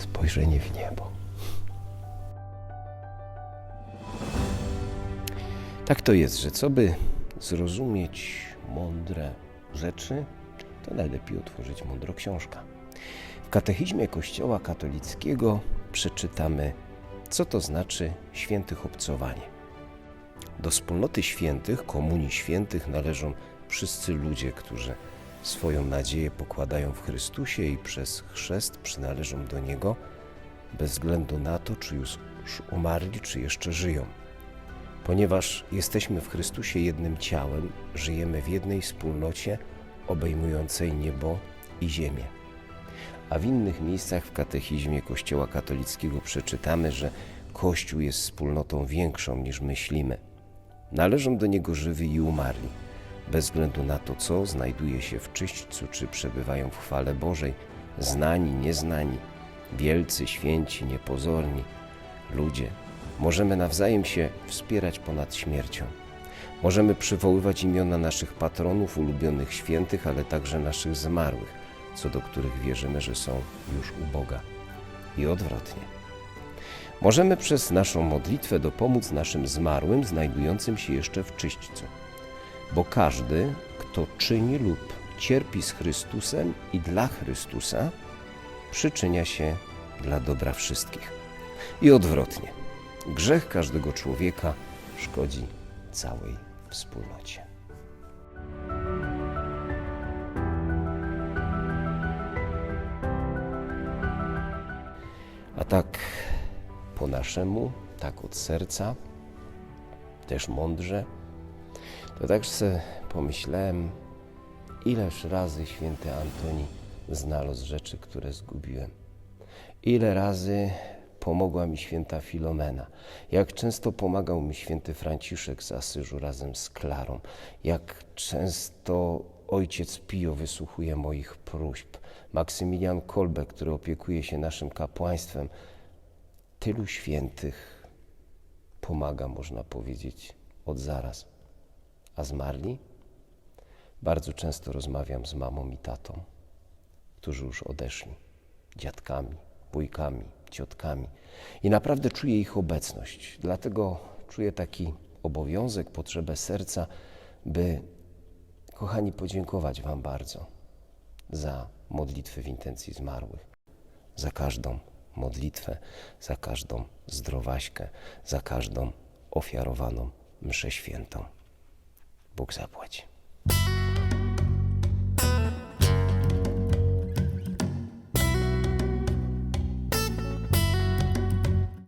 spojrzenie w niebo. Tak to jest, że co by zrozumieć mądre rzeczy, to najlepiej otworzyć mądro książka. W katechizmie Kościoła katolickiego przeczytamy, co to znaczy świętych obcowanie. Do wspólnoty świętych, komunii świętych należą wszyscy ludzie, którzy swoją nadzieję pokładają w Chrystusie i przez chrzest przynależą do Niego, bez względu na to, czy już umarli, czy jeszcze żyją. Ponieważ jesteśmy w Chrystusie jednym ciałem, żyjemy w jednej wspólnocie obejmującej niebo i ziemię. A w innych miejscach w katechizmie Kościoła katolickiego przeczytamy, że Kościół jest wspólnotą większą niż myślimy. Należą do niego żywi i umarli, bez względu na to, co znajduje się w czyśćcu, czy przebywają w chwale Bożej, znani, nieznani, wielcy, święci, niepozorni, ludzie. Możemy nawzajem się wspierać ponad śmiercią. Możemy przywoływać imiona naszych patronów, ulubionych świętych, ale także naszych zmarłych, co do których wierzymy, że są już u Boga. I odwrotnie. Możemy przez naszą modlitwę dopomóc naszym zmarłym, znajdującym się jeszcze w czyśćcu. Bo każdy, kto czyni lub cierpi z Chrystusem i dla Chrystusa, przyczynia się dla dobra wszystkich. I odwrotnie. Grzech każdego człowieka szkodzi całej wspólnocie. A tak po naszemu, tak od serca, też mądrze, to tak sobie pomyślałem, ileż razy święty Antoni znalazł rzeczy, które zgubiłem. Ile razy pomogła mi święta Filomena, jak często pomagał mi święty Franciszek z Asyżu razem z Klarą, jak często ojciec Pio wysłuchuje moich próśb, Maksymilian Kolbe, który opiekuje się naszym kapłaństwem. Tylu świętych pomaga, można powiedzieć, od zaraz. A zmarli? Bardzo często rozmawiam z mamą i tatą, którzy już odeszli, dziadkami, wujkami, ciotkami. I naprawdę czuję ich obecność. Dlatego czuję taki obowiązek, potrzebę serca, by, kochani, podziękować Wam bardzo za modlitwy w intencji zmarłych, za każdą modlitwę, za każdą zdrowaśkę, za każdą ofiarowaną mszę świętą. Бог заплатит.